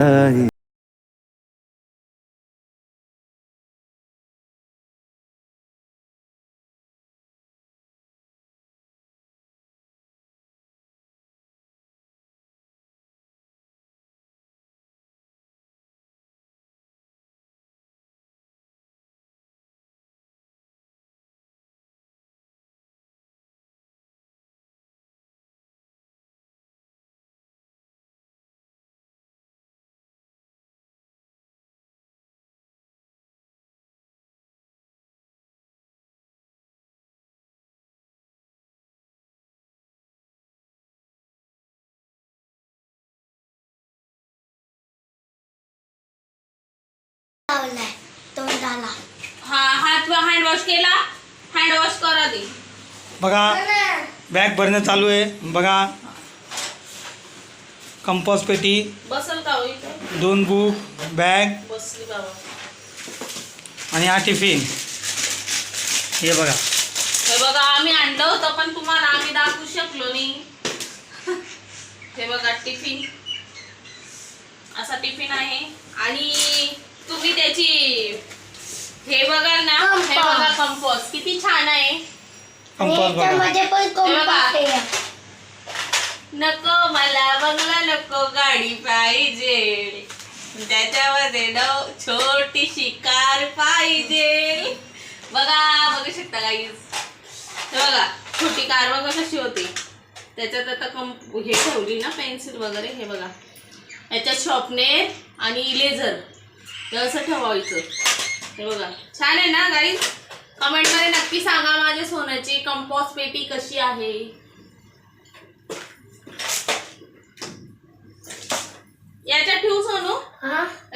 哎。हा हात hand wash केला hand wash करा दे बघा बॅग भरणं चालू आहे बघा कंपास पेटी बसल का हो इथं? दोन बुक बॅग बसली बाबा आणि हा टिफिन हे बघा हे बघा आम्ही आणलं होतं पण तुम्हाला आम्ही दाखवू शकलो नाही हे बघा टिफिन असा टिफिन आहे आणि तुम्ही त्याची हे बघा ना हे बघा कंपोस्ट किती छान आहे नको मला बंगला नको गाडी पाहिजे त्याच्यामध्ये डव छोटीशी कार पाहिजे बघा बघू शकता काही बघा छोटी कार बघा कशी होती त्याच्यात आता कम हे ठेवली ना पेन्सिल वगैरे हे बघा याच्यात शॉपनेर आणि इलेझर हे असं ठेवायचं छान आहे ना गाई कमेंटमध्ये नक्की सांगा माझ्या सोन्याची कंपॉस्ट पेटी कशी आहे याच्यात ठेवू सोनू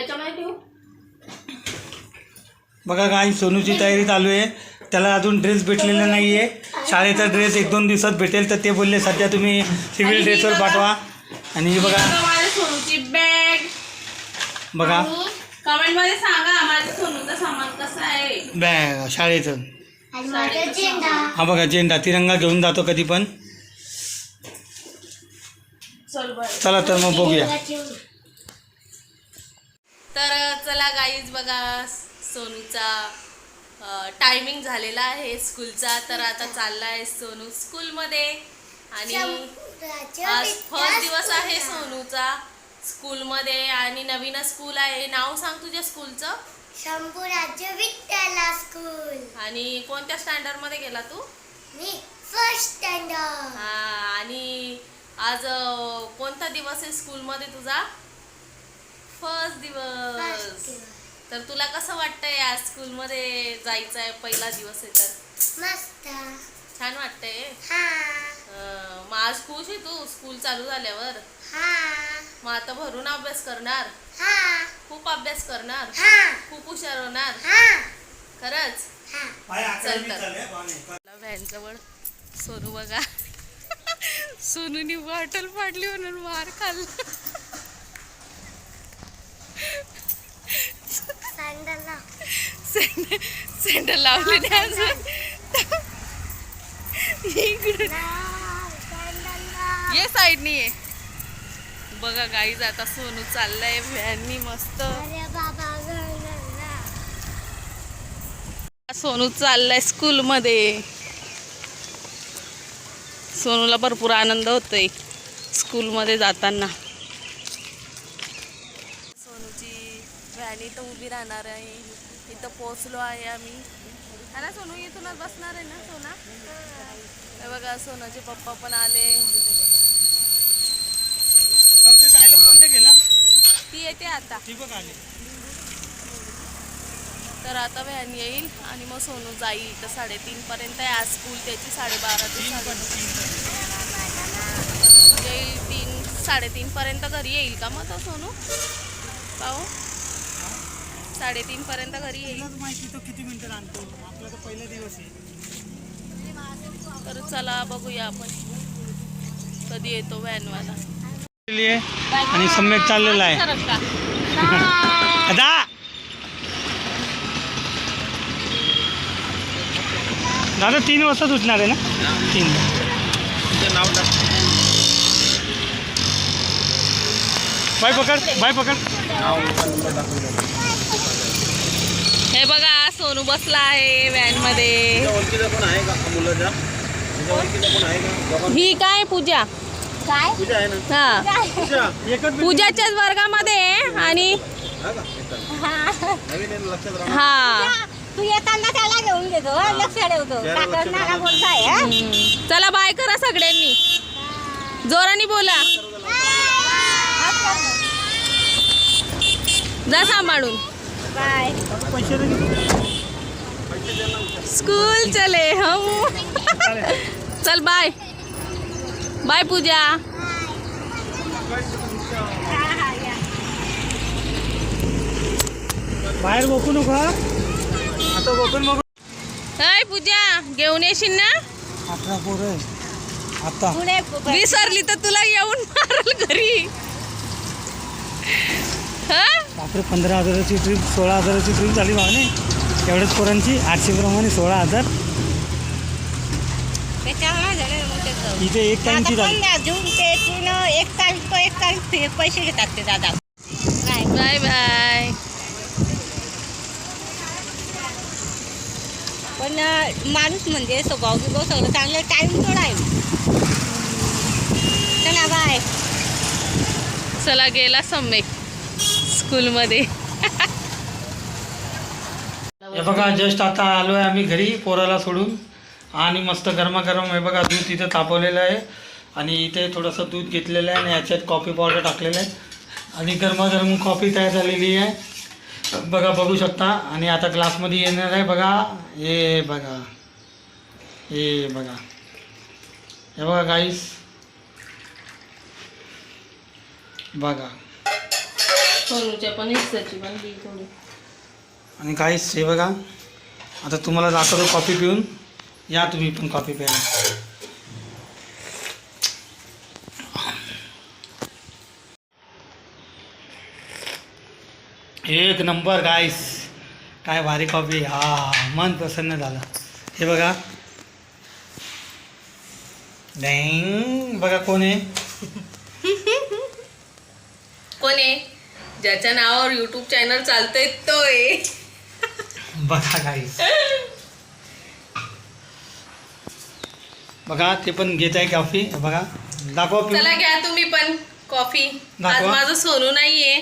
याच्यामध्ये ठेवू बघा काय सोनूची तयारी चालू आहे त्याला अजून ड्रेस भेटलेला नाहीये आहे शाळेचा ड्रेस एक दोन दिवसात भेटेल तर ते बोलले सध्या तुम्ही सिव्हिल ड्रेसवर पाठवा आणि बघा सोनूची बॅग बघा कमेंट मध्ये सांगा माझ्या सोनूचा सामान कसं आहे बॅ शाळेचं हा बघा जेंडा तिरंगा घेऊन जातो कधी पण चला तर मग बघूया तर चला गाईज बघा सोनूचा टायमिंग झालेला आहे स्कूलचा तर आता चाललाय सोनू स्कूल स्कूलमध्ये आणि आज फर्स्ट दिवस आहे सोनूचा स्कूलमध्ये आणि नवीन स्कूल आहे नाव सांग तुझ्या स्कूलचं शंभू राज्य विद्याला स्कूल आणि कोणत्या स्टँडर्ड मध्ये गेला तू मी फर्स्ट स्टँडर्ड हा आणि आज कोणता दिवस आहे मध्ये तुझा फर्स्ट दिवस तर तुला कसं वाटतंय आज मध्ये जायचं आहे पहिला दिवस आहे तर मस्त छान वाटतंय मग आज खुश आहे तू स्कूल चालू झाल्यावर हा मग आता भरून अभ्यास करणार खूप अभ्यास करणार खूप हुशार होणार खरंच चल व्हॅनजवळ सोनू बघा सोनूनी बॉटल पाडली म्हणून मार खाल्ला सँडल सँडल लावले नाही इकडे ये साईडनी बघा गाई आता सोनू चाललाय व्हॅननी मस्त सोनू चाललाय स्कूल मध्ये सोनूला भरपूर आनंद होतोय मध्ये जाताना सोनूची व्हॅन इथं उभी राहणार आहे इथं पोचलो आहे आम्ही आता सोनू इथूनच बसणार आहे ना सोना बघा सोनाचे पप्पा पण आले आईला ती येते आता ती बघ आली तर आता व्हॅन येईल आणि मग सोनू जाईल तर साडेतीन पर्यंत आहे आज स्कूल त्याची साडेबारा ते येईल म्हणजे तीन साडेतीन पर्यंत घरी येईल का मग तो सोनू पाहू साडेतीन पर्यंत घरी येईल माहिती तो किती मिनिटं आणतो आपला तर पहिला दिवस आहे तर चला बघूया आपण कधी येतो व्हॅनवाला आणि सम्यक चाललेला आहे दादा दादा तीन वाजता सुटणार आहे ना तीन बाय पकड बाय पकड हे बघा सोनू बसला आहे व्हॅन मध्ये ही काय पूजा काय हा पूजाच्याच वर्गामध्ये आहे आणि हा तू येताना त्याला घेऊन घेतो लक्ष ठेवतो नाका बोलताय हा? चला बाय करा सगळ्यांनी जोरानी बोला जा सांभाळून बाय स्कूल चले हो चल बाय बाय पूजा बाहेर बघू नको आता बघून बघू हाय पूजा घेऊन येशील ना अठरा पोर आता विसरली तर तुला येऊन मारल घरी बापरे पंधरा हजाराची ट्रीप सोळा हजाराची ट्रीप झाली भावने एवढ्याच पोरांची आठशे प्रमाणे सोळा हजार त्याच्यामुळे झालं मग त्याचं इथे एक टाइमची आता जून ते पूर्ण एक तारीख तो एक तारीख पैसे घेतात ते दादा काय बाय बाय पण माणूस म्हणजे स्वभाव बिभाव सगळं चांगलं टाईम थोडा आहे चला बाय चला गेला सम्यक स्कूलमध्ये हे बघा जस्ट आता आलोय आम्ही घरी पोराला सोडून आणि मस्त गरमागरम हे बघा दूध इथं तापवलेलं आहे आणि इथे थोडंसं दूध घेतलेलं आहे आणि याच्यात कॉफी पावडर टाकलेलं आहे आणि गरमागरम कॉफी तयार झालेली आहे बघा बघू शकता आणि आता ग्लासमध्ये येणार आहे बघा हे बघा हे बघा हे बघा गाईस बघा आणि गाईस हे बघा आता तुम्हाला जातो कॉफी पिऊन या तुम्ही पण कॉपी प्यायला एक नंबर गाईस काय भारी कॉपी हा मन प्रसन्न झालं हे बघा डँग बघा कोण आहे कोण आहे ज्याच्या नावावर यूट्यूब चॅनल चालते तो आहे बघा गाईस बघा ते पण घेत आहे कॉफी बघा दाखवा घ्या तुम्ही पण कॉफी माझं सोनू नाहीये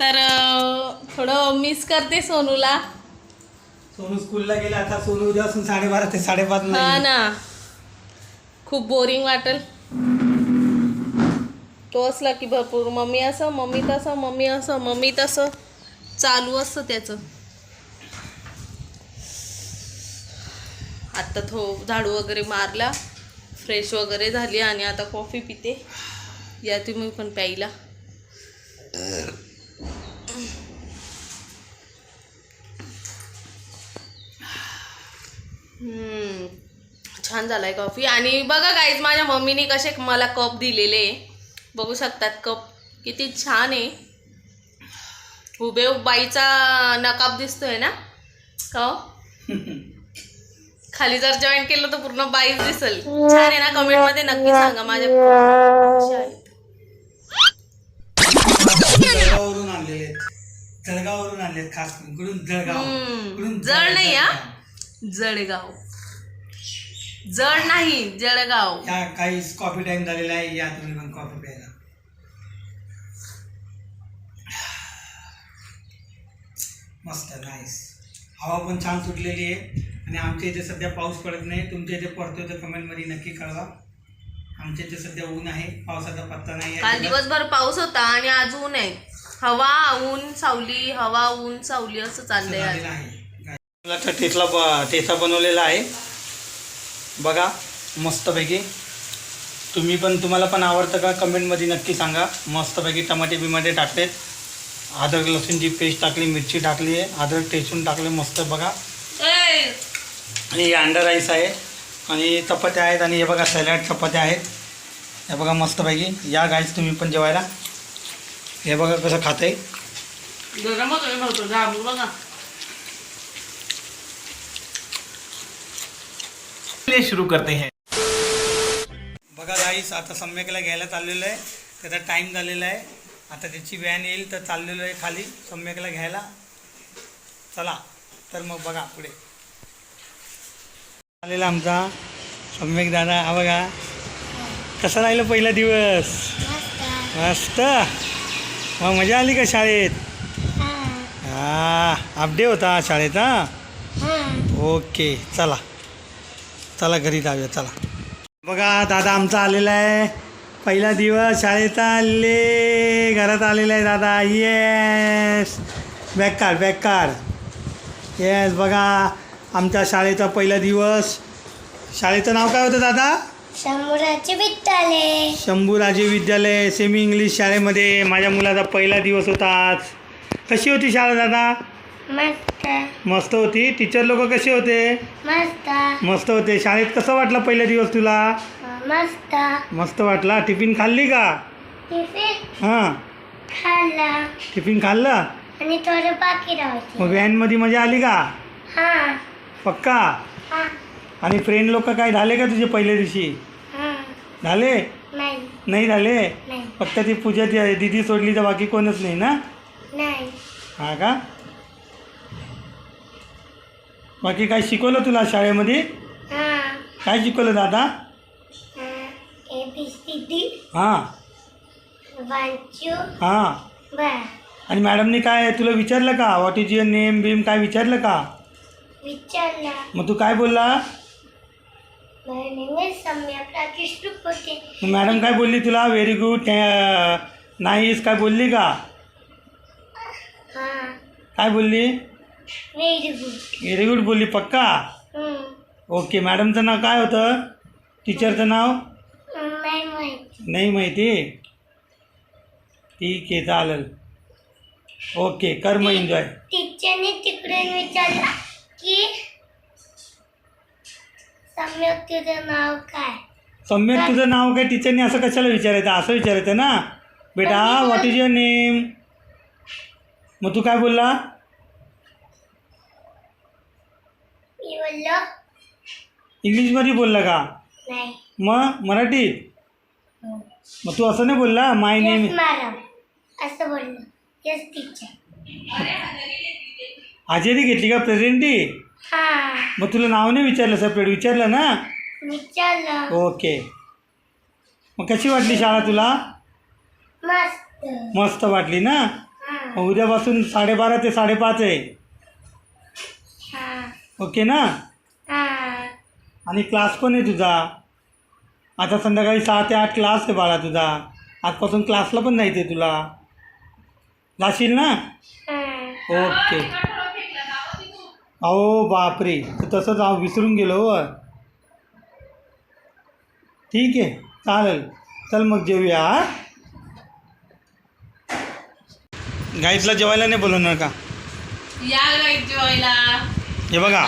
तर थोडं मिस करते सोनूला सोनू स्कूलला गेला आता सोनू उद्या असून साडेबारा ते साडेपाच हा ना खूप बोरिंग वाटेल तो असला की भरपूर मम्मी असं मम्मी तसं मम्मी असं मम्मी तसं चालू असतं त्याचं आत्ता थो झाडू वगैरे मारला फ्रेश वगैरे झाली आणि आता कॉफी पिते या तुम्ही पण प्यायला छान झाला आहे कॉफी आणि बघा गाईज माझ्या मम्मीने कसे मला कप दिलेले बघू शकतात कप किती छान आहे उभे बाईचा नकाब दिसतोय ना का हो. खाली जर जॉईन केलं तर पूर्ण बाईस दिसल छान आहे ना कमेंट मध्ये नक्की सांगा माझ्या जळगाववरून जळगाववरून आणले करून. जळगाव नाही जळगाव जळ नाही जळगाव या काही कॉफी टाइम झालेला आहे या तुम्ही पण कॉफी प्यायला मस्त नाईस हवा पण छान सुटलेली आहे आणि आमच्या इथे सध्या पाऊस पडत नाही तुमच्या इथे पडतो तर मध्ये नक्की कळवा आमच्या इथे सध्या ऊन आहे पावसाचा पत्ता नाही काल दिवसभर पाऊस होता आणि आज ऊन आहे हवा ऊन सावली हवा ऊन सावली असं चाललंय बनवलेला आहे बघा मस्तपैकी तुम्ही पण तुम्हाला पण आवडतं का कमेंटमध्ये नक्की सांगा मस्तपैकी टमाटे बिमाटे टाकलेत अदरक लसूणची पेस्ट टाकली मिरची टाकली आहे अदरक ठेचून टाकले मस्त बघा आणि हे अंडर राईस आहे आणि चपात्या आहेत आणि हे बघा सॅलड चपात्या आहेत हे बघा मस्तपैकी या गाईस तुम्ही पण जेवायला हे बघा कसं खाते सुरू करते हैं बघा गाईस आता सम्यकला घ्यायला चाललेलं आहे त्याचा टाईम झालेला आहे आता त्याची व्हॅन येईल तर चाललेलो आहे खाली सम्यकला घ्यायला चला तर मग बघा पुढे आलेला आमचा सम्यक दादा हा बघा कसा राहिलं पहिला दिवस मस्त मग मजा आली का शाळेत हा अपडे होता शाळेत हा ओके चला चला घरी जाऊया चला बघा दादा आमचा आलेला आहे पहिला दिवस शाळेत आले घरात आलेला आहे दादा येस बॅग काढ बॅग काढ येस बघा आमच्या शाळेचा पहिला दिवस शाळेचं नाव काय होतं दादा शंभूराजे विद्यालय शंभूराजे विद्यालय सेमी इंग्लिश शाळेमध्ये माझ्या मुलाचा पहिला दिवस होता आज कशी होती शाळा दादा मस्त मस्त होती टीचर लोक कसे होते मस्त मस्त होते शाळेत कसं वाटलं पहिला दिवस तुला मस्त मस्त वाटला टिफिन खाल्ली का टिफिन खाल्ला टिफिन खाल्लं आणि थोडं बाकी राहते मग मध्ये मजा आली का हां पक्का आणि फ्रेंड लोक काय झाले का तुझे पहिल्या दिवशी झाले नाही झाले फक्त ती पूजा दिदी सोडली तर बाकी कोणच नाही ना हा का बाकी काय शिकवलं तुला शाळेमध्ये काय शिकवलं दादा हां हां आणि मॅडमनी काय तुला विचारलं का व्हॉट इज युअर नेम बीम काय विचारलं का मग तू काय बोलला मॅडम काय बोलली तुला व्हेरी गुड नाहीस काय बोलली का काय बोलली व्हेरी गुड बोलली पक्का ओके मॅडमचं नाव काय होतं टीचरचं नाव नाही माहिती ठीक आहे चालेल ओके कर मग एन्जॉय टीचरने तिकडे विचारला की सम्यक तुझं नाव काय सम्यक तुझं नाव काय टीचरने असं कशाला विचारायचं असं विचारायचं ना बेटा व्हॉट इज युअर नेम मग तू काय बोलला मी बोललो इंग्लिशमध्ये बोलला का नाही मग मराठी हो. मग तू असं नाही बोलला माय नेम मॅडम असं बोललो यस टीचर हजेरी घेतली का प्रेझेंटी मग तुला नाव नाही विचारलं सपरेट विचारलं ना विचारलं ओके मग कशी वाटली शाळा तुला मस्त मस्त वाटली ना उद्यापासून साडेबारा ते साडेपाच आहे ओके ना आणि क्लास पण आहे तुझा आता संध्याकाळी सहा ते आठ क्लास आहे बाळा तुझा आजपासून क्लासला पण नाही आहे तुला जाशील ना ओके अहो बापरे तर तसंच अहो विसरून गेलो हो ठीक आहे चालेल चल मग जेवूया गाईतला जेवायला नाही बोलवणार का हे बघा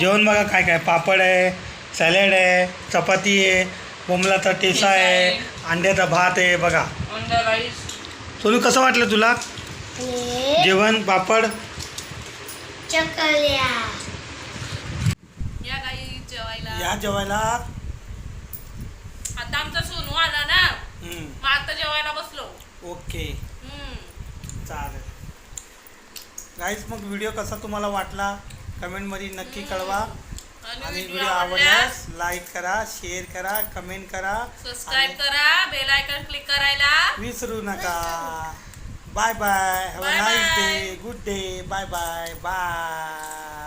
जेवण बघा काय काय पापड आहे सॅलड आहे चपाती आहे बोमलाचा टेसा आहे अंड्याचा भात आहे बघा सोनू कसं वाटलं तुला जेवण पापड चकल्या या जेवायला या आता आमचा सोनू आला ना हम्म, मग आता जेवायला बसलो ओके चालेल गाईज मग व्हिडिओ कसा तुम्हाला वाटला कमेंटमध्ये नक्की कळवा आणि व्हिडिओ आवडल्यास लाईक करा शेअर करा कमेंट करा सबस्क्राईब करा बेल आयकॉन क्लिक करायला विसरू नका Bye-bye. Have a nice day. Good day. Bye-bye. Bye.